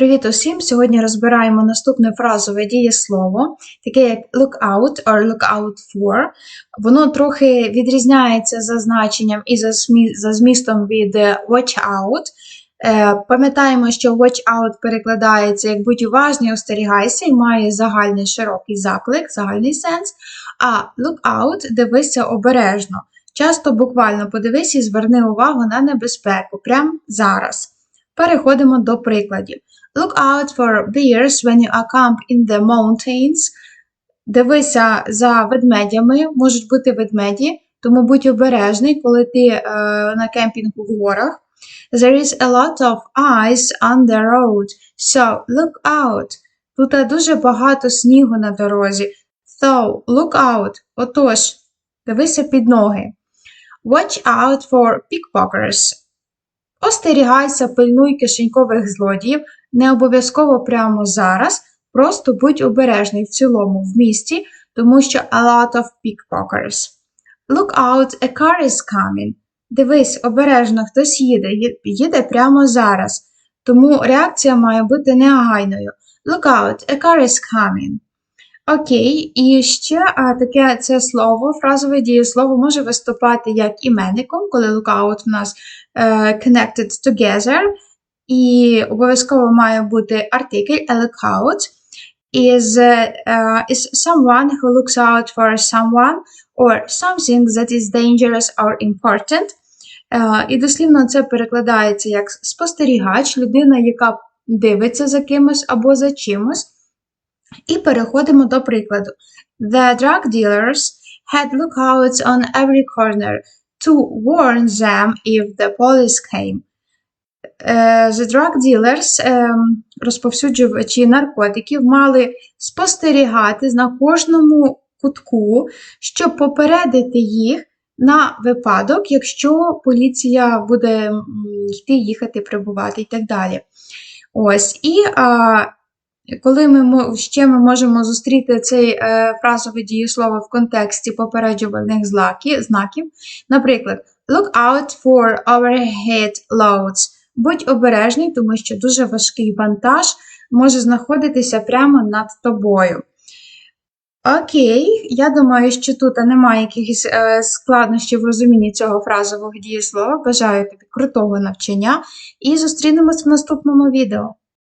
Привіт усім! Сьогодні розбираємо наступне фразове дієслово, таке як look out or look out for. Воно трохи відрізняється за значенням і за, змістом від е, watch out. Е, Пам'ятаємо, що watch out перекладається як будь уважний, остерігайся і має загальний широкий заклик, загальний сенс. А look out дивися обережно. Часто буквально подивись і зверни увагу на небезпеку прямо зараз. Переходимо до прикладів. Look out for bears when you are camp in the mountains. Дивися за ведмедями, можуть бути ведмеді, тому будь обережний, коли ти е, на кемпінгу в горах. There is a lot of ice on the road, so look out. Тут дуже багато снігу на дорозі. So, look out. Отож, дивися під ноги. Watch out for pickpockets. Остерігайся, пильнуй кишенькових злодіїв, не обов'язково прямо зараз, просто будь обережний в цілому в місті, тому що a lot of pickpockets. Look out, a car is coming. Дивись, обережно, хтось їде, їде прямо зараз. Тому реакція має бути негайною. Look out, a car is coming. Окей, і ще а, таке це слово, фразове дієслово може виступати як іменником, коли lookout у нас е, connected together, і обов'язково має бути артикль a lookout is, е, is someone who looks out for someone or something that is dangerous or important. Е, і дослівно це перекладається як спостерігач, людина, яка дивиться за кимось або за чимось. І переходимо до прикладу. The drug dealers had lookouts on every corner to warn them if the police came. Е, The drug dealers, ем, розповсюджувачі наркотиків, мали спостерігати на кожному кутку, щоб попередити їх на випадок, якщо поліція буде йти, їхати, прибувати і так далі. Ось, і коли ми ще ми можемо зустріти цей е, фразове дієслово в контексті попереджувальних злаки, знаків, наприклад, look out for overhead loads. Будь обережний, тому що дуже важкий вантаж може знаходитися прямо над тобою. Окей, я думаю, що тут немає якихось е, складнощів в розумінні цього фразового дієслова. Бажаю тобі крутого навчання і зустрінемось в наступному відео.